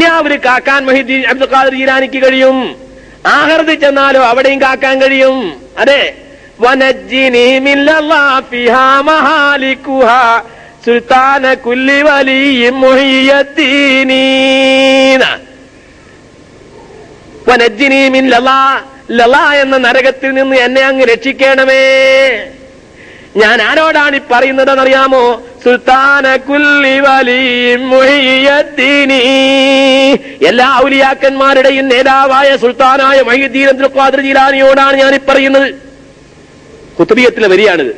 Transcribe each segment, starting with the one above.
ദുന്യാവിൽ കാക്കാൻ മൊഹിദ്ദീൻ അബ്ദുൽ ഖാദർ ജീലാനിക്ക് കഴിയും. ആഹർദി ചെന്നാലോ അവിടെയും കാക്കാൻ കഴിയും. അതെ. സുൽത്താന കുല്ലി ലലാ എന്ന നരകത്തിൽ നിന്ന് എന്നെ അങ്ങ് രക്ഷിക്കണമേ. ഞാൻ ആരോടാണ് ഈ പറയുന്നത് അറിയാമോ സുൽത്താന കുല്ലി വലിയും എല്ലാ ഔലിയാക്കന്മാരുടെയും നേതാവായ സുൽത്താനായ മൊഹീദ്ദീൻ അബ്ദുൽ ജീലാനിയോടാണ് ഞാൻ ഈ പറയുന്നത്. കുത്തുബിയത്തിലെ വരിയാണിത്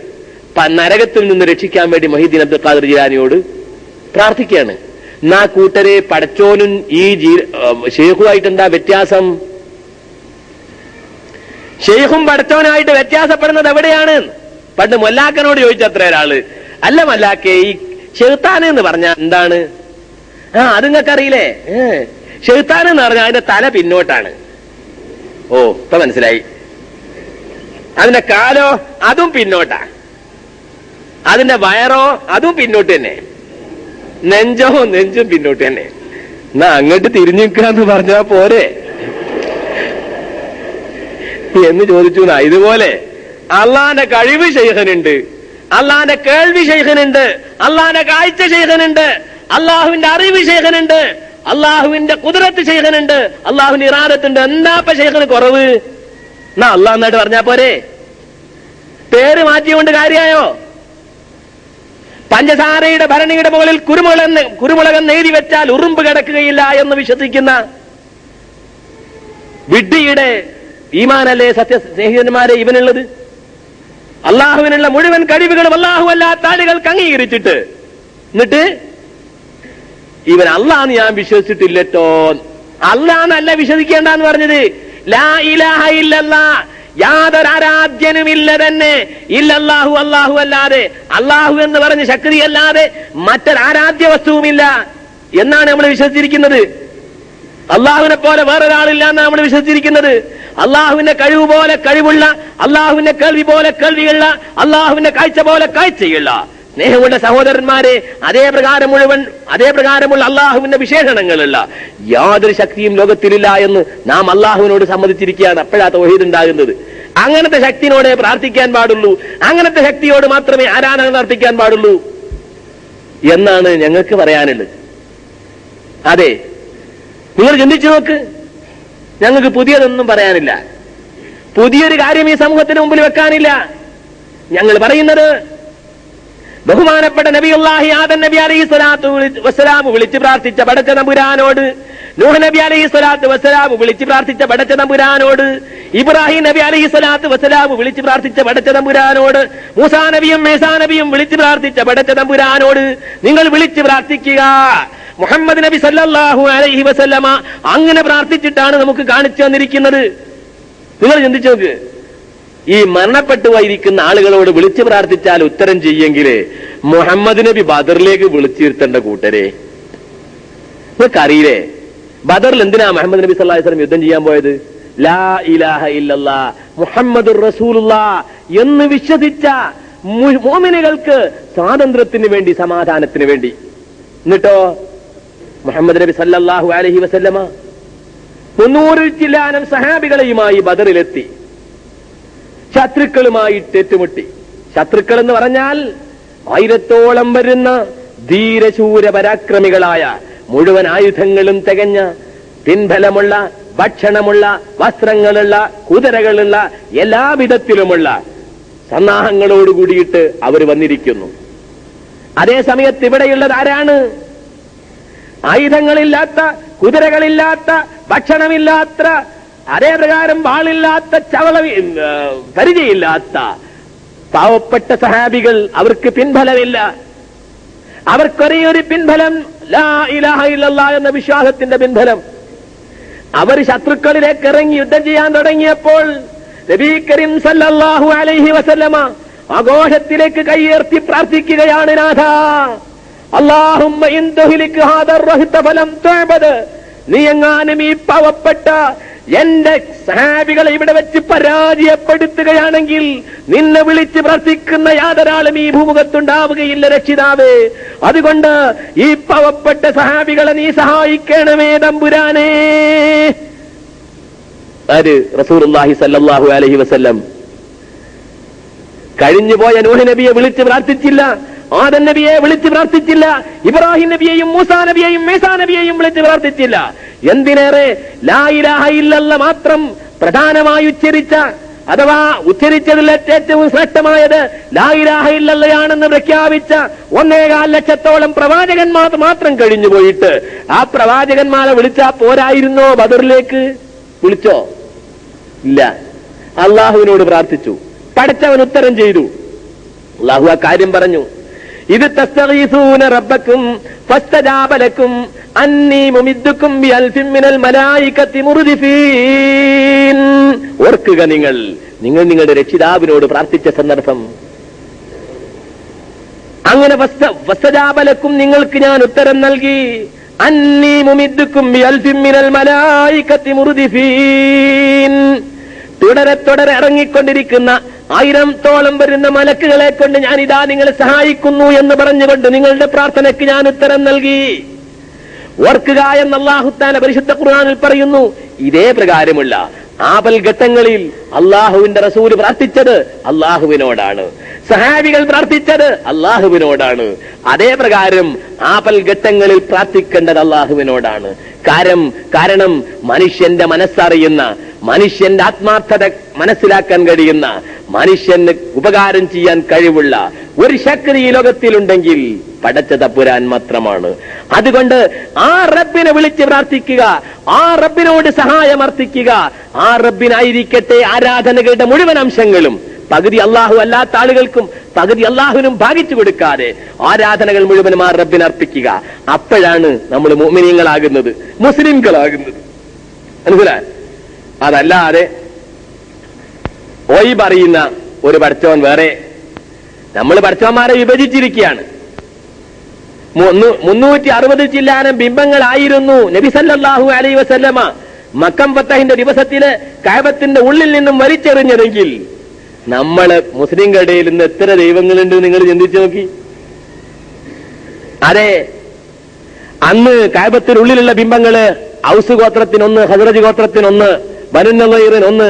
നരകത്തിൽ നിന്ന് രക്ഷിക്കാൻ വേണ്ടി മൊഹീദ്ദീൻ അബ്ദുൽ ഖാദർ ജിലാനിയോട് പ്രാർത്ഥിക്കുകയാണ്. നാ കൂട്ടരെ പടച്ചോനും ഈ എന്താ വ്യത്യാസം? ഷെയ്ഖും പടച്ചോനായിട്ട് വ്യത്യാസപ്പെടുന്നത് എവിടെയാണ്? പണ്ട് മൊല്ലാക്കനോട് ചോദിച്ചത്ര ഒരാൾ. അല്ല മല്ലാക്കെ ഈ ചെറുത്താന എന്ന് പറഞ്ഞ എന്താണ്? ആ അത് നിങ്ങൾക്കറിയില്ലേ? ചെറുത്താന എന്ന് പറഞ്ഞാൽ അതിന്റെ തല പിന്നോട്ടാണ്. ഓ ഇപ്പൊ മനസ്സിലായി. അതിന്റെ കാലോ അതും പിന്നോട്ടാ. അതിന്റെ വയറോ അതും പിന്നോട്ട് തന്നെ. നെഞ്ചോ നെഞ്ചും പിന്നോട്ട് തന്നെ. എന്നാ അങ്ങോട്ട് തിരിഞ്ഞു നിൽക്കാന്ന് പറഞ്ഞാ പോരെ. എന്ന് ചോദിച്ചു ഇതുപോലെ. അള്ളാന്റെ കഴിവ് ശൈഖനുണ്ട്. അള്ളാന്റെ കേൾവി ശൈഖനുണ്ട്. അള്ളാന്റെ കാഴ്ച ശൈഖനുണ്ട്. അള്ളാഹുവിന്റെ അറിവ് ശൈഖനുണ്ട്. അള്ളാഹുവിന്റെ കുതിരത്ത് ശൈഖനുണ്ട്. അള്ളാഹുവിന്റെ ഇറാദത്തിന്റെ എന്താ ഇപ്പൊ ശൈഖന് കുറവ്? എന്നാ അള്ളാഹ് എന്നായിട്ട് പറഞ്ഞാ പോരെ. പേര് മാറ്റിയുകൊണ്ട് കാര്യായോ? പഞ്ചസാരയുടെ ഭരണിയുടെ മുകളിൽ കുരുമുളക് കുരുമുളകെന്ന് എഴുതി വെച്ചാൽ ഉറുമ്പ് കിടക്കുകയില്ല എന്ന് വിശ്വസിക്കുന്ന വിഡ്ഢിയുടെ ഈമാനല്ലേ സത്യ സ്നേഹിതന്മാരെ ഇവനുള്ളത്? അള്ളാഹുവിനുള്ള മുഴുവൻ കഴിവുകളും അല്ലാഹു അല്ലാത്ത ആളുകൾക്ക് അംഗീകരിച്ചിട്ട്. എന്നിട്ട് ഇവൻ അള്ളാന്ന് ഞാൻ വിശ്വസിച്ചിട്ടില്ലട്ടോ. അല്ലാന്നല്ല വിശ്വസിക്കേണ്ടെന്ന് പറഞ്ഞത്. ലാ ഇലാഹ ഇല്ലല്ലാ. യാതൊരു ആരാധ്യനുമില്ല തന്നെ. ഇല്ലല്ലാഹു അല്ലാഹു അല്ലാതെ. അല്ലാഹു എന്ന് പറഞ്ഞ ശക്തിയല്ലാതെ മറ്റൊരു ആരാധ്യ വസ്തുവുമില്ല. എന്നാണ് നമ്മൾ വിശ്വസിച്ചിരിക്കുന്നത്. അള്ളാഹുവിനെ പോലെ വേറൊരാളില്ല എന്നാണ് നമ്മൾ വിശ്വസിച്ചിരിക്കുന്നത്? അള്ളാഹുവിന്റെ കഴിവ് പോലെ കഴിവുള്ള അള്ളാഹുവിന്റെ കേൾവി പോലെ കേൾവിയുള്ള അള്ളാഹുവിന്റെ കാഴ്ച പോലെ കാഴ്ചയുള്ള സ്നേഹമുള്ള സഹോദരന്മാരെ അതേ പ്രകാരം മുഴുവൻ അതേ പ്രകാരമുള്ള അള്ളാഹുവിന്റെ വിശേഷണങ്ങളുള്ള യാതൊരു ശക്തിയും ലോകത്തിലില്ല എന്ന് നാം അള്ളാഹുവിനോട് സമ്മതിച്ചിരിക്കുകയാണ്. അപ്പോഴാ തൗഹീദ് അങ്ങനത്തെ ശക്തിനോടെ പ്രാർത്ഥിക്കാൻ പാടുള്ളൂ. അങ്ങനത്തെ ശക്തിയോട് മാത്രമേ ആരാധന നടത്തിക്കാൻ പാടുള്ളൂ. എന്നാണ് ഞങ്ങൾക്ക് പറയാനുള്ളത്. അതെ നിങ്ങൾ ചിന്തിച്ചു നോക്ക്. ഞങ്ങൾക്ക് പുതിയതൊന്നും പറയാനില്ല. പുതിയൊരു കാര്യം ഈ സമൂഹത്തിന് മുമ്പിൽ വെക്കാനില്ല. ഞങ്ങൾ പറയുന്നത് ബഹുമാനപ്പെട്ട നബിയുല്ലാഹി ആദൻ നബി അലൈഹി സ്വലാത്തു വസ്സലാം വിളിച്ചു പ്രാർത്ഥിച്ച പടച്ച നമ്പുരാനോട് നൂഹ് നബി അലൈഹി സ്വലാത്തു വസ്സലാം വിളിച്ച് പ്രാർത്ഥിച്ച പടച്ച നമ്പുരാനോട് ഇബ്രാഹിം നബി അലൈഹി സ്വലാത്തു വസ്സലാം വിളിച്ച് പ്രാർത്ഥിച്ച പടച്ച നമ്പുരാനോട് മൂസാ നബിയും മേസാ നബിയും വിളിച്ചു പ്രാർത്ഥിച്ച പടച്ച നമ്പുരാനോട് നിങ്ങൾ വിളിച്ചു പ്രാർത്ഥിക്കുക. മുഹമ്മദ് നബി സല്ലാഹു അലൈഹി വസല്ലമ അങ്ങനെ പ്രാർത്ഥിച്ചിട്ടാണ് നമുക്ക് കാണിച്ചു തന്നിരിക്കുന്നത്. നിങ്ങൾ ചിന്തിച്ചു നോക്ക്. ഈ മരണപ്പെട്ടു പോയിരിക്കുന്ന ആളുകളോട് വിളിച്ചു പ്രാർത്ഥിച്ചാൽ ഉത്തരം ചെയ്യെങ്കിൽ മുഹമ്മദ് നബി ബദറിലേക്ക് വിളിച്ചിരുത്തേണ്ട കൂട്ടരെ. നിങ്ങൾക്കറിയില്ലേ? ബദറിൽ എന്തിനാ മുഹമ്മദ് നബി സല്ലാഹു വസ്ലം യുദ്ധം ചെയ്യാൻ പോയത്? ലാ ഇലാഹ ഇല്ലല്ലാ മുഹമ്മദ് റസൂലുള്ള എന്ന് വിശ്വസിച്ച മോമിനുകൾക്ക് സ്വാതന്ത്ര്യത്തിന് വേണ്ടി സമാധാനത്തിന് വേണ്ടി. എന്നിട്ടോ? മുഹമ്മദ് നബി സല്ലാഹു അലഹി വസല്ലമ മുന്നൂറിൽ ചില്ലാനം സഹാബികളെയുമായി ബദറിലെത്തി. ശത്രുക്കളുമായിട്ട് ഏറ്റുമുട്ടി. ശത്രുക്കൾ എന്ന് പറഞ്ഞാൽ ആയിരത്തോളം വരുന്ന ധീരശൂര പരാക്രമികളായ മുഴുവൻ ആയുധങ്ങളും തികഞ്ഞ പിൻബലമുള്ള ഭക്ഷണമുള്ള വസ്ത്രങ്ങളുള്ള കുതിരകളുള്ള എല്ലാ വിധത്തിലുമുള്ള സന്നാഹങ്ങളോട് കൂടിയിട്ട് അവർ വന്നിരിക്കുന്നു. അതേസമയത്ത് ഇവിടെയുള്ളത് ആരാണ്? ആയുധങ്ങളില്ലാത്ത കുതിരകളില്ലാത്ത ഭക്ഷണമില്ലാത്ത അതേ പ്രകാരം വാളില്ലാത്ത ചവള പരിചയില്ലാത്ത പാവപ്പെട്ട സഹാബികൾ അവർക്ക് പിൻഫലമില്ല അവർക്കൊരേ ഒരു പിൻബലം ലാ ഇലാഹ എന്ന വിശ്വാസത്തിന്റെ പിൻഫലം അവർ ശത്രുക്കളിലേക്ക് ഇറങ്ങി യുദ്ധം ചെയ്യാൻ തുടങ്ങിയപ്പോൾ കരീം സല്ലല്ലാഹു അലൈഹി വസല്ലമ ആഘോഷത്തിലേക്ക് കൈയേർത്തി പ്രാർത്ഥിക്കുകയാണ് നാഥ. നീ എങ്ങാനും ഈ പാവപ്പെട്ട എന്റെ സഹാബികളെ ഇവിടെ വെച്ച് പരാജയപ്പെടുത്തുകയാണെങ്കിൽ നിന്നെ വിളിച്ച് പ്രാർത്ഥിക്കുന്ന യാതൊരാളും ഈ ഭൂമുഖത്തുണ്ടാവുകയില്ല രക്ഷിതാവേ. അതുകൊണ്ട് ഈ പാവപ്പെട്ട സഹാബികളെ നീ സഹായിക്കണമേ തമ്പുരാനേ. ആര്? റസൂലുള്ളാഹി സല്ലല്ലാഹു അലൈഹി വസല്ലം. കഴിഞ്ഞുപോയ നൂഹ് നബിയെ വിളിച്ച് പ്രാർത്ഥിച്ചില്ല. ആദൻ നബിയെ വിളിച്ച് പ്രാർത്ഥിച്ചില്ല ഇബ്രാഹിം നബിയെയും മൂസാ നബിയെയും മേസാ നബിയെയും വിളിച്ച് പ്രാർത്ഥിച്ചില്ല. എന്തിനേറെ ലാ ഇലാഹ ഇല്ലല്ല മാത്രം പ്രധാനമായി ഉച്ചരിച്ച അഥവാ ഉച്ചരിച്ചതിൽ ഏറ്റവും ശ്രേഷ്ഠമായത് ലാ ഇലാഹ ഇല്ലല്ലയാണെന്ന് പ്രഖ്യാപിച്ച ഒന്നേകാൽ ലക്ഷത്തോളം പ്രവാചകന്മാർ മാത്രം കഴിഞ്ഞുപോയിട്ട് ആ പ്രവാചകന്മാരെ വിളിച്ചാ പോരായിരുന്നോ ബദറിലേക്ക്? വിളിച്ചോ? ഇല്ല. അള്ളാഹുവിനോട് പ്രാർത്ഥിച്ചു. പഠിച്ചവൻ ഉത്തരം ചെയ്തു. അള്ളാഹു ആ കാര്യം പറഞ്ഞു. ഇത് തസ്തഗീസൂന റബ്ബക്കും ഫസ്തജാബലക്കും അന്നീ മുമിദ്ദുക്കും ബി അൽഫിൻ മിനൽ മലായികത്തി മുർദിഫീൻ. ഓർക്കുക നിങ്ങൾ നിങ്ങൾ നിങ്ങളുടെ രക്ഷിതാവിനോട് പ്രാർത്ഥിച്ച സന്ദർഭം. അങ്ങനെ വസ്ത- വസ്തജാബലക്കും നിങ്ങൾക്ക് ഞാൻ ഉത്തരം നൽകി. അന്നീ മുമിദ്ദുക്കും ബി അൽഫിൻ മിനൽ മലായികത്തി മുർദിഫീൻ. തുടരെ തുടരെ ഇറങ്ങിക്കൊണ്ടിരിക്കുന്ന ആയിരം തോളം വരുന്ന മലക്കുകളെ കൊണ്ട് ഞാൻ ഇതാ നിങ്ങളെ സഹായിക്കുന്നു എന്ന് പറഞ്ഞുകൊണ്ട് നിങ്ങളുടെ പ്രാർത്ഥനയ്ക്ക് ഞാൻ ഉത്തരം നൽകി. ഓർക്കുക എന്ന് അള്ളാഹുത്താന പരിശുദ്ധ ഖുർആനിൽ പറയുന്നു ഇതേ പ്രകാരമുള്ള ആപൽ ഘട്ടങ്ങളിൽ അള്ളാഹുവിന്റെ റസൂൽ പ്രാർത്ഥിച്ചത് അള്ളാഹുവിനോടാണ് സഹാബികൾ പ്രാർത്ഥിച്ചത് അള്ളാഹുവിനോടാണ് അതേ പ്രകാരം ആപൽ ഘട്ടങ്ങളിൽ പ്രാർത്ഥിക്കേണ്ടത് അള്ളാഹുവിനോടാണ് കാരണം കാരണം മനുഷ്യന്റെ മനസ്സറിയുന്ന മനുഷ്യന്റെ ആത്മാർത്ഥത മനസ്സിലാക്കാൻ കഴിയുന്ന മനുഷ്യന് ഉപകാരം ചെയ്യാൻ കഴിവുള്ള ഒരു ശക്തി ഈ ലോകത്തിലുണ്ടെങ്കിൽ പടച്ച തപ്പുരാൻ മാത്രമാണ്. അതുകൊണ്ട് ആ റബ്ബിനെ വിളിച്ച് പ്രാർത്ഥിക്കുക ആ റബ്ബിനോട് സഹായം അർത്ഥിക്കുക ആ റബ്ബിനായിരിക്കട്ടെ ആരാധനകളുടെ മുഴുവൻ അംശങ്ങളും. പകുതി അള്ളാഹു അല്ലാത്ത ആളുകൾക്കും പകുതി അള്ളാഹുവിനും ഭാഗിച്ചു കൊടുക്കാതെ ആരാധനകൾ മുഴുവനും ആ റബ്ബിന് അർപ്പിക്കുക. അപ്പോഴാണ് നമ്മൾ മോമിനിയങ്ങളാകുന്നത് മുസ്ലിംകളാകുന്നത്. മനസ്സിലായി? അതല്ലാതെ ഓയി പറയുന്ന ഒരു പഠിച്ചവൻ വേറെ നമ്മൾ പഠിച്ചവന്മാരെ വിഭജിച്ചിരിക്കുകയാണ്. മുന്നു- മുന്നൂറ്റി അറുപത് ചില്ലാനം ബിംബങ്ങളായിരുന്നു നബി സല്ലല്ലാഹു അലൈഹി വസല്ലമ. മക്കം ഫത്തഹിന്റെ ദിവസത്തിൽ കാബത്തിന്റെ ഉള്ളിൽ നിന്നും വലിച്ചെറിഞ്ഞതെങ്കിൽ നമ്മൾ മുസ്ലിങ്ങളുടെ നിന്ന് എത്ര ദൈവങ്ങളുണ്ട് നിങ്ങൾ ചിന്തിച്ചു നോക്കി. അതെ അന്ന് കായപത്തിനുള്ളിലുള്ള ബിംബങ്ങൾ ഔസ് ഗോത്രത്തിനൊന്ന് ഹസറജ് ഗോത്രത്തിനൊന്ന് ബനുന്നീറിന് ഒന്ന്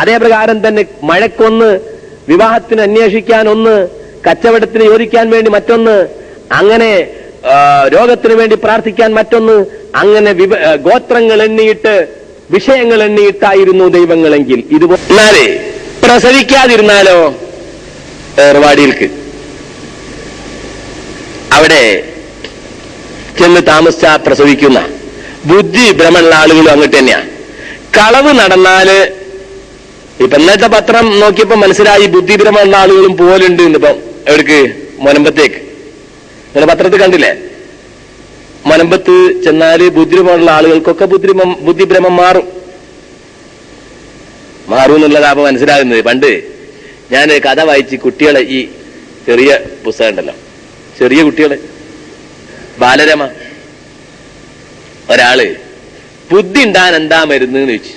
അതേ പ്രകാരം തന്നെ മഴക്കൊന്ന് വിവാഹത്തിന് അന്വേഷിക്കാൻ ഒന്ന് കച്ചവടത്തിന് യോജിക്കാൻ വേണ്ടി മറ്റൊന്ന് അങ്ങനെ രോഗത്തിന് വേണ്ടി പ്രാർത്ഥിക്കാൻ മറ്റൊന്ന് അങ്ങനെ ഗോത്രങ്ങൾ എണ്ണിയിട്ട് വിഷയങ്ങൾ എണ്ണിയിട്ടായിരുന്നു ദൈവങ്ങളെങ്കിൽ. ഇതുപോലെ പ്രസവിക്കാതിരുന്നാലോ? ഏർവാടിയിൽക്ക്. അവിടെ ചെന്ന് താമസിച്ച പ്രസവിക്കുന്ന ബുദ്ധി ഭ്രമമുള്ള ആളുകളും അങ്ങോട്ട് തന്നെയാണ് കളവ് നടന്നാൽ ഇപ്പൊ ഇന്നത്തെ പത്രം നോക്കിയപ്പോ മനസ്സിലായി ബുദ്ധി ഭ്രമമുള്ള ആളുകളും പോലുണ്ട് ഇന്നിപ്പം. എവിടേക്ക്? മൊനമ്പത്തേക്ക്. നിങ്ങൾ പത്രത്തിൽ കണ്ടില്ലേ? മലമ്പത്ത് ചെന്നാൽ ബുദ്ധിമുട്ടുള്ള ആളുകൾക്കൊക്കെ ബുദ്ധിഭ്രമം ബുദ്ധിഭ്രമം മാറും. മാറും എന്നുള്ളതാ മനസ്സിലാകുന്നത്. പണ്ട് ഞാൻ കഥ വായിച്ച് കുട്ടികളെ ഈ ചെറിയ പുസ്തകം ഉണ്ടല്ലോ. ചെറിയ കുട്ടികളെ. ബാലരമ. ഒരാൾ ബുദ്ധി ഉണ്ടാൻ എന്താ മരുന്ന്? ചോദിച്ചു.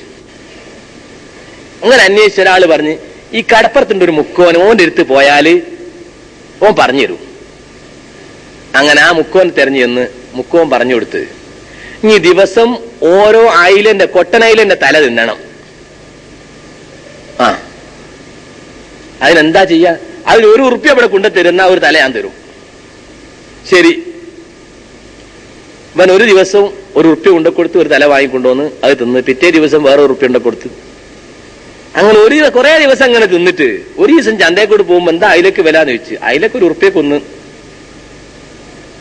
അങ്ങനെ അന്വേഷിച്ച ഒരാൾ പറഞ്ഞ് ഈ കടപ്പുറത്തുണ്ട് ഒരു മുക്കോൻ ഓന്റെ അടുത്ത് പോയാൽ ഓൻ പറഞ്ഞു തരും. അങ്ങനെ ആ മുക്കോൻ തെരഞ്ഞു ചെന്ന് മുക്കോൻ പറഞ്ഞു കൊടുത്ത് ഇനി ദിവസം ഓരോ അയിലന്റെ കൊട്ടൻ ഐലന്റെ തല തിന്നണം. ആ. അതിനെന്താ ചെയ്യാ? അതിൽ ഒരു ഉറുപ്പ്യ ഇവിടെ കൊണ്ടു തരുന്ന ഒരു തല ഞാൻ തരും. ശരി. ഇവൻ ഒരു ദിവസം ഒരു ഉറുപ്പ്യ കൊണ്ടു കൊടുത്ത് ഒരു തല വാങ്ങിക്കൊണ്ടുവന്ന് അത് തിന്ന് പിറ്റേ ദിവസം വേറെ ഉറുപ്പ്യ കൊണ്ടു കൊടുത്ത്. അങ്ങനെ ഒരു കുറെ ദിവസം അങ്ങനെ തിന്നിട്ട് ഒരു ദിവസം ചന്തയെക്കൂടെ പോകുമ്പോ എന്താ അതിലേക്ക് വില എന്ന് ചോദിച്ചു. അതിലേക്ക് ഒരു ഉറുപ്പ്യ കൊന്ന്.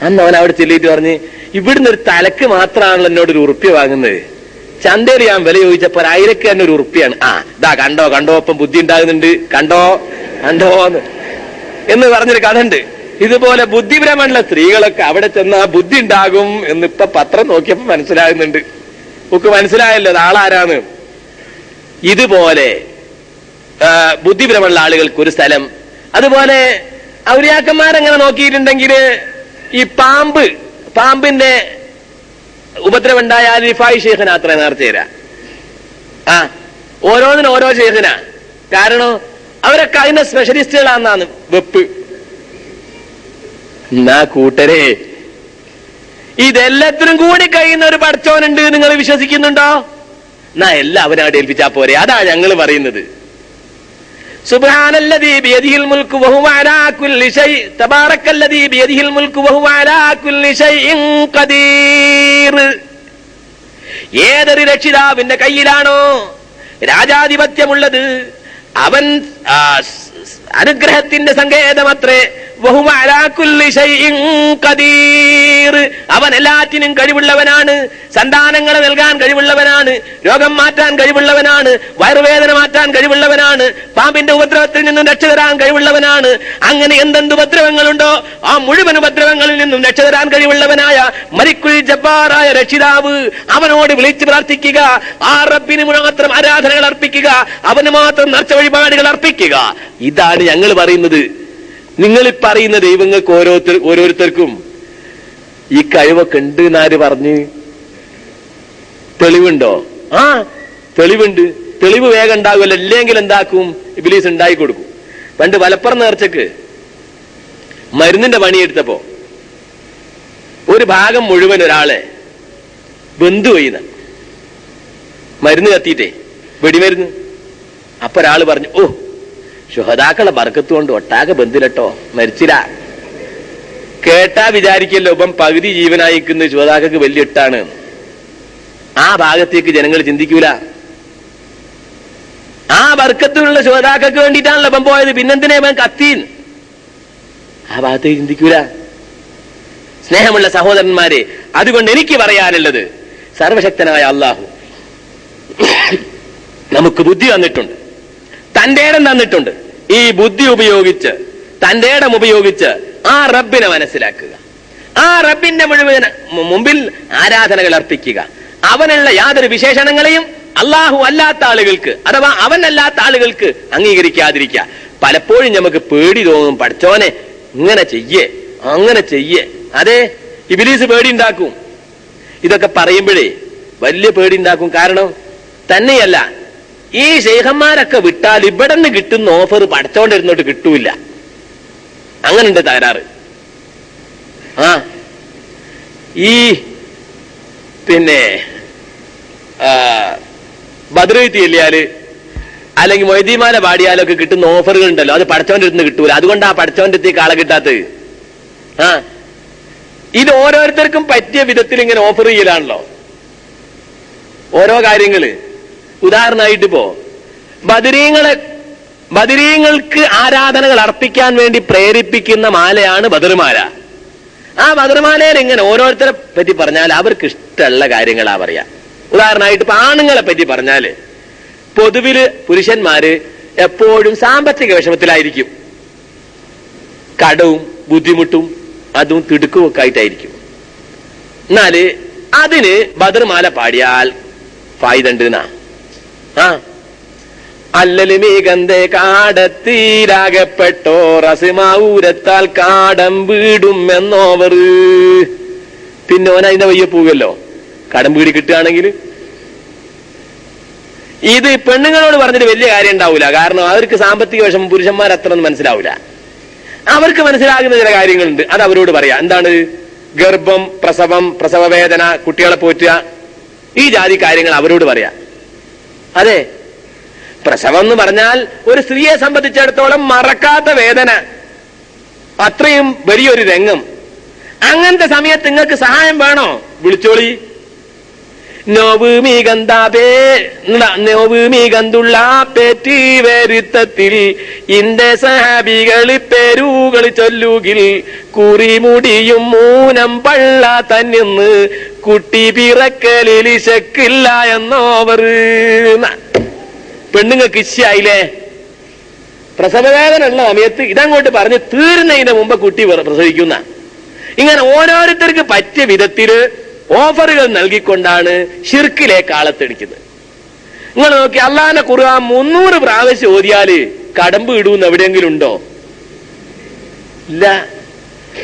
അന്ന് അവൻ അവിടെ ചെല്ലിയിട്ട് പറഞ്ഞ് ഇവിടുന്ന് ഒരു തലക്ക് മാത്രമാണല്ലോ എന്നോട് ഒരു ഉറുപ്പ്യ വാങ്ങുന്നത്. ചന്തയിൽ ഞാൻ വില ചോദിച്ചപ്പോ അയിരക്ക് തന്നെ ഒരു ഉറുപ്പിയാണ്. ആ ഇതാ കണ്ടോ കണ്ടോ ഒപ്പം ബുദ്ധി ഉണ്ടാകുന്നുണ്ട്. കണ്ടോ കണ്ടോ എന്ന്. പറഞ്ഞൊരു കഥ ഉണ്ട് ഇതുപോലെ ബുദ്ധിപരമുള്ള സ്ത്രീകളൊക്കെ അവിടെ ചെന്ന് ആ ബുദ്ധി ഉണ്ടാകും എന്ന് ഇപ്പൊ പത്രം നോക്കിയപ്പോ മനസ്സിലാകുന്നുണ്ട്. ഒക്കെ മനസ്സിലായല്ലോ ആളാരാന്ന്. ഇതുപോലെ ബുദ്ധിപരമുള്ള ആളുകൾക്ക് ഒരു സ്ഥലം. അതുപോലെ ഔര്യാക്കന്മാരങ്ങനെ നോക്കിയിട്ടുണ്ടെങ്കിൽ ഈ പാമ്പ് പാമ്പിന്റെ ഉപദ്രവം ഉണ്ടായാൽ റിഫായി ഷെയ്ഖിന് അത്ര നേർച്ച തരാ ആ ഓരോന്നിനും ഓരോ ശേഖന. കാരണം അവരൊക്കെ അതിന്റെ സ്പെഷ്യലിസ്റ്റുകളാന്നാണ് വെപ്പ്. എന്നാ കൂട്ടരെ ഇതെല്ലാത്തിനും കൂടി കഴിയുന്ന ഒരു പഠിച്ചോനുണ്ട് നിങ്ങൾ വിശ്വസിക്കുന്നുണ്ടോ? എന്നാ എല്ലാം അവനവിടെ ഏൽപ്പിച്ചാ പോരെ. അതാ ഞങ്ങൾ പറയുന്നത്. ഏതൊരു രക്ഷിതാവിന്റെ കയ്യിലാണോ രാജാധിപത്യമുള്ളത് അവൻ അനുഗ്രഹത്തിന്റെ സങ്കേതമത്രേ അവൻ എല്ലാറ്റിനും കഴിവുള്ളവനാണ്. സന്താനങ്ങൾ നൽകാൻ കഴിവുള്ളവനാണ്. രോഗം മാറ്റാൻ കഴിവുള്ളവനാണ്. വയറുവേദന മാറ്റാൻ കഴിവുള്ളവനാണ്. പാമ്പിന്റെ ഉപദ്രവത്തിൽ നിന്നും രക്ഷ തരാൻ കഴിവുള്ളവനാണ്. അങ്ങനെ എന്തെന്ത് ഉപദ്രവങ്ങളുണ്ടോ ആ മുഴുവൻ ഉപദ്രവങ്ങളിൽ നിന്നും രക്ഷ തരാൻ കഴിവുള്ളവനായ മരിക്കുൽ ജബ്ബാറായ രക്ഷിതാവ് അവനോട് വിളിച്ചു പ്രാർത്ഥിക്കുക. ആ റബ്ബിന് മാത്രം ആരാധനകൾ അർപ്പിക്കുക. അവന് മാത്രം നർച്ച വഴിപാടുകൾ അർപ്പിക്കുക. ഇതാണ് ഞങ്ങൾ പറയുന്നത്. നിങ്ങൾ ഈ പറയുന്ന ദൈവങ്ങൾക്ക് ഓരോരുത്തർ ഓരോരുത്തർക്കും ഈ കഴിവൊക്കെ ഉണ്ട് എന്നാര് പറഞ്ഞ്? തെളിവുണ്ടോ? ആ തെളിവുണ്ട്. തെളിവ് വേഗം ഉണ്ടാകുമല്ലോ. ഇല്ലെങ്കിൽ എന്താക്കും? ഇബിലീസ് ഉണ്ടായി കൊടുക്കും. പണ്ട് വലപ്പുറം നേർച്ചക്ക് മരുന്നിന്റെ പണിയെടുത്തപ്പോ ഒരു ഭാഗം മുഴുവൻ ഒരാളെ ബന്ധു ചെയ്യുന്ന മരുന്ന് കത്തിയിട്ടേ. വെടിമരുന്ന്. അപ്പൊ ഒരാൾ പറഞ്ഞു ഓ ശുഹതാക്കളെ ബർക്കത്ത് കൊണ്ട് ഒട്ടാകെ ബന്ധിലട്ടോ മരിച്ചില്ല. കേട്ടാ വിചാരിക്കല്ലോ ഇപ്പം പകുതി ജീവനായിക്കുന്ന ശുഹദാക്കൾക്ക് വലിയ ഇട്ടാണ്. ആ ഭാഗത്തേക്ക് ജനങ്ങൾ ചിന്തിക്കൂല. ആ വർക്കത്തിനുള്ള ശുഹദാക്കൾക്ക് വേണ്ടിയിട്ടാണല്ലോ ഇപ്പം പോയത്. പിന്നെന്തിനാ ഇവൻ കത്തീൻ ആ ഭാഗത്തേക്ക് ചിന്തിക്കൂല. സ്നേഹമുള്ള സഹോദരന്മാരെ അതുകൊണ്ട് എനിക്ക് പറയാനുള്ളത് സർവശക്തനായ അള്ളാഹു നമുക്ക് ബുദ്ധി തന്നിട്ടുണ്ട് തന്റെ ഇടം തന്നിട്ടുണ്ട്. ഈ ബുദ്ധി ഉപയോഗിച്ച് തന്റെ ഇടം ഉപയോഗിച്ച് ആ റബ്ബിനെ മനസ്സിലാക്കുക. ആ റബ്ബിന്റെ മുഴുവൻ മുമ്പിൽ ആരാധനകൾ അർപ്പിക്കുക. അവനുള്ള യാതൊരു വിശേഷണങ്ങളെയും അള്ളാഹു അല്ലാത്ത ആളുകൾക്ക് അഥവാ അവനല്ലാത്ത ആളുകൾക്ക് അംഗീകരിക്കാതിരിക്കുക. പലപ്പോഴും നമുക്ക് പേടി തോന്നും പഠിച്ചോനെ ഇങ്ങനെ ചെയ്യേ അങ്ങനെ ചെയ്യേ. അതെ ഇബിലീസ് പേടി ഉണ്ടാക്കും ഇതൊക്കെ പറയുമ്പോഴേ വലിയ പേടി ഉണ്ടാക്കും കാരണം തന്നെയല്ല ഈ ശേഖന്മാരൊക്കെ വിട്ടാൽ ഇവിടെ നിന്ന് കിട്ടുന്ന ഓഫർ പഠിച്ചോണ്ടിരുന്നോട്ട് കിട്ടൂല അങ്ങനുണ്ട് തകരാറ്. ആ. ഈ പിന്നെ ബദ്രീത്തി ചെല്ലിയാൽ അല്ലെങ്കിൽ മൊയ്തീമാല പാടിയാലൊക്കെ കിട്ടുന്ന ഓഫറുകൾ ഉണ്ടല്ലോ അത് പഠിച്ചോണ്ടിരുന്ന് കിട്ടൂല. അതുകൊണ്ടാ പഠിച്ചോന്റെ കാള കിട്ടാത്തത്. ആ. ഇത് ഓരോരുത്തർക്കും പറ്റിയ വിധത്തിൽ ഇങ്ങനെ ഓഫർ ചെയ്യലാണല്ലോ. ഓരോ കാര്യങ്ങൾ. ഉദാഹരണമായിട്ട് ഇപ്പോ ബദരീങ്ങളെ ബദരീങ്ങൾക്ക് ആരാധനകൾ അർപ്പിക്കാൻ വേണ്ടി പ്രേരിപ്പിക്കുന്ന മാലയാണ് ബദർമാല. ആ ബദർമാലയിൽ ഇങ്ങനെ ഓരോരുത്തരെ പറ്റി പറഞ്ഞാൽ അവർക്ക് ഇഷ്ടമുള്ള കാര്യങ്ങളാ പറയാ. ഉദാഹരണമായിട്ട് ഇപ്പൊ ആണുങ്ങളെ പറ്റി പറഞ്ഞാൽ പൊതുവിൽ പുരുഷന്മാര് എപ്പോഴും സാമ്പത്തിക വിഷമത്തിലായിരിക്കും. കടവും ബുദ്ധിമുട്ടും അതും തിടുക്കും ഒക്കെ ആയിട്ടായിരിക്കും. എന്നാൽ അതിന് ബദർമാല പാടിയാൽ ഫായ്ദണ്ട് എന്നാ ആ. അല്ലല് മീകന്തേ കാടത്തീരാകപ്പെട്ടോ റസിമാവൂരത്താൽ കാടം വീടും എന്നോവർ. പിന്നെ ഓൻ അതിന്റെ വയ്യ പോവല്ലോ കടം വീടി കിട്ടുകയാണെങ്കിൽ. ഇത് പെണ്ണുങ്ങളോട് പറഞ്ഞിട്ട് വലിയ കാര്യം ഉണ്ടാവില്ല കാരണം അവർക്ക് സാമ്പത്തിക വിഷമം പുരുഷന്മാർ അത്ര ഒന്നും മനസ്സിലാവില്ല അവർക്ക് മനസ്സിലാകുന്ന ചില കാര്യങ്ങളുണ്ട്. അത് അവരോട് പറയാം. എന്താണ്? ഗർഭം പ്രസവം പ്രസവ വേദന കുട്ടികളെ പോറ്റുക. ഈ ജാതി കാര്യങ്ങൾ അവരോട് പറയാം. അതെ. പ്രസവം എന്ന് പറഞ്ഞാൽ ഒരു സ്ത്രീയെ സംബന്ധിച്ചിടത്തോളം മറക്കാത്ത വേദന. അത്രയും വലിയൊരു രംഗം. അങ്ങനത്തെ സമയത്ത് നിങ്ങൾക്ക് സഹായം വേണോ? വിളിച്ചോളി. നോവുമീ ചൊല്ലുകിൽ. കുറിമുടിയും മൂനം പള്ള തന്നിന്ന്. കുട്ടി പിറക്കലിൽ ശക്കില്ല എന്നോവർ. പെണ്ണുങ്ങൾക്ക് ഇശ്യായില്ലേ പ്രസവവേദന ഉള്ള സമയത്ത് ഇതങ്ങോട്ട് പറഞ്ഞ് തീരുന്നതിന് മുമ്പ് കുട്ടി പ്ര- പ്രസവിക്കുന്ന. ഇങ്ങനെ ഓരോരുത്തർക്ക് പറ്റിയ വിധത്തിൽ ഓഫറുകൾ നൽകിക്കൊണ്ടാണ് ഷിർക്കിലേക്ക് ആളത്തെടിക്കുന്നത് നിങ്ങൾ നോക്കി അള്ളാഹിനെ ഖുർആൻ മുന്നൂറ് പ്രാവശ്യം ഓതിയാൽ കടമ്പ് ഇടൂന്ന് എവിടെയെങ്കിലും ഉണ്ടോ? ഇല്ല.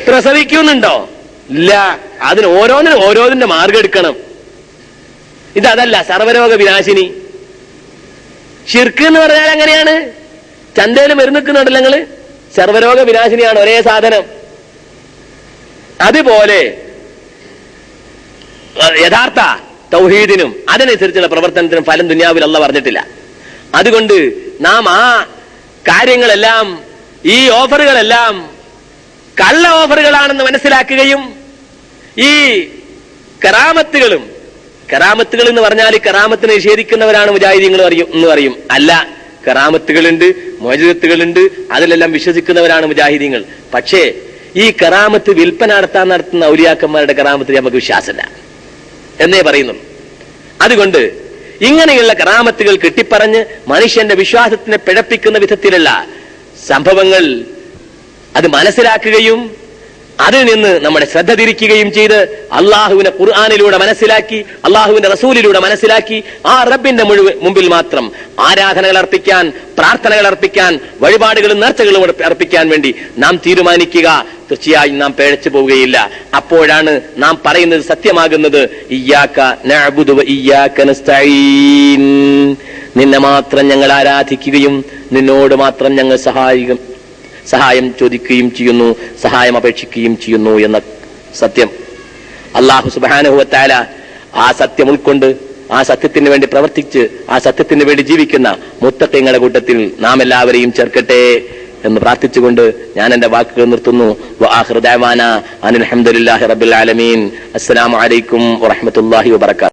പ്രസവിക്കുന്നുണ്ടോ? ഇല്ല. അതിന് ഓരോന്നിനും ഓരോന്നിന്റെ മാർഗം എടുക്കണം. ഇതല്ല സർവരോഗ വിനാശിനി. ഷിർക്ക് എന്ന് പറഞ്ഞാൽ എങ്ങനെയാണ്? ചന്തയിൽ മരുന്ന് നിൽക്കുന്നുണ്ടല്ലോ നിങ്ങൾ സർവരോഗ വിനാശിനിയാണ് ഒരേ സാധനം. അതുപോലെ യഥാർത്ഥ തൗഹീദിനും അതിനനുസരിച്ചുള്ള പ്രവർത്തനത്തിനും ഫലം ദുനിയാവിൽ അല്ല പറഞ്ഞിട്ടില്ല. അതുകൊണ്ട് നാം ആ കാര്യങ്ങളെല്ലാം ഈ ഓഫറുകളെല്ലാം കള്ള ഓഫറുകളാണെന്ന് മനസ്സിലാക്കുകയും ഈ കറാമത്തുകളും കറാമത്തുകൾ എന്ന് പറഞ്ഞാൽ കറാമത്ത് നിഷേധിക്കുന്നവരാണ് മുജാഹിദീങ്ങൾ അറിയും എന്ന് പറയും. അല്ല കറാമത്തുകളുണ്ട് മോചിതത്തുകളുണ്ട് അതിലെല്ലാം വിശ്വസിക്കുന്നവരാണ് മുജാഹിദീങ്ങൾ. പക്ഷേ ഈ കറാമത്ത് വിൽപ്പന നടത്താൻ നടത്തുന്ന ഔലിയാക്കന്മാരുടെ കറാമത്തിൽ നമുക്ക് വിശ്വാസമില്ല. എന്നേ പറയുന്നുള്ളൂ അതുകൊണ്ട് ഇങ്ങനെയുള്ള കറാമത്തുകൾ കെട്ടിപ്പറഞ്ഞ് മനുഷ്യന്റെ വിശ്വാസത്തിനെ പിഴപ്പിക്കുന്ന വിധത്തിലുള്ള സംഭവങ്ങൾ അത് മനസ്സിലാക്കുകയും അതിൽ നിന്ന് നമ്മുടെ ശ്രദ്ധ തിരിക്കുകയും ചെയ്ത് അള്ളാഹുവിനെ ഖുർആാനിലൂടെ മനസ്സിലാക്കി അള്ളാഹുവിന്റെ റസൂലിലൂടെ മനസ്സിലാക്കി ആ റബ്ബിന്റെ മുഴുവൻ മുമ്പിൽ മാത്രം ആരാധനകൾ അർപ്പിക്കാൻ പ്രാർത്ഥനകൾ അർപ്പിക്കാൻ വഴിപാടുകളും നേർച്ചകളും അർപ്പിക്കാൻ വേണ്ടി നാം തീരുമാനിക്കുക. തീർച്ചയായും നാം പേഴച്ചു പോവുകയില്ല. അപ്പോഴാണ് നാം പറയുന്നത് സത്യമാകുന്നത് നിന്നെ മാത്രം ഞങ്ങൾ ആരാധിക്കുകയും നിന്നോട് മാത്രം ഞങ്ങൾ സഹായിക്കും. സഹായം ചോദിക്കുകയും ചെയ്യുന്നു സഹായം അപേക്ഷിക്കുകയും ചെയ്യുന്നു എന്ന സത്യം. അള്ളാഹു സുബാനുഭവത്താല ആ സത്യം ഉൾക്കൊണ്ട് ആ സത്യത്തിന് വേണ്ടി പ്രവർത്തിച്ച് ആ സത്യത്തിന് വേണ്ടി ജീവിക്കുന്ന മുത്തക്കങ്ങളുടെ കൂട്ടത്തിൽ നാം എല്ലാവരെയും ചേർക്കട്ടെ എന്ന് പ്രാർത്ഥിച്ചുകൊണ്ട് ഞാൻ എന്റെ വാക്കുകൾ നിർത്തുന്നു. അനിൽ അഹമ്മദില്ലാഹി റബ്ബിൽ ആലമീൻ.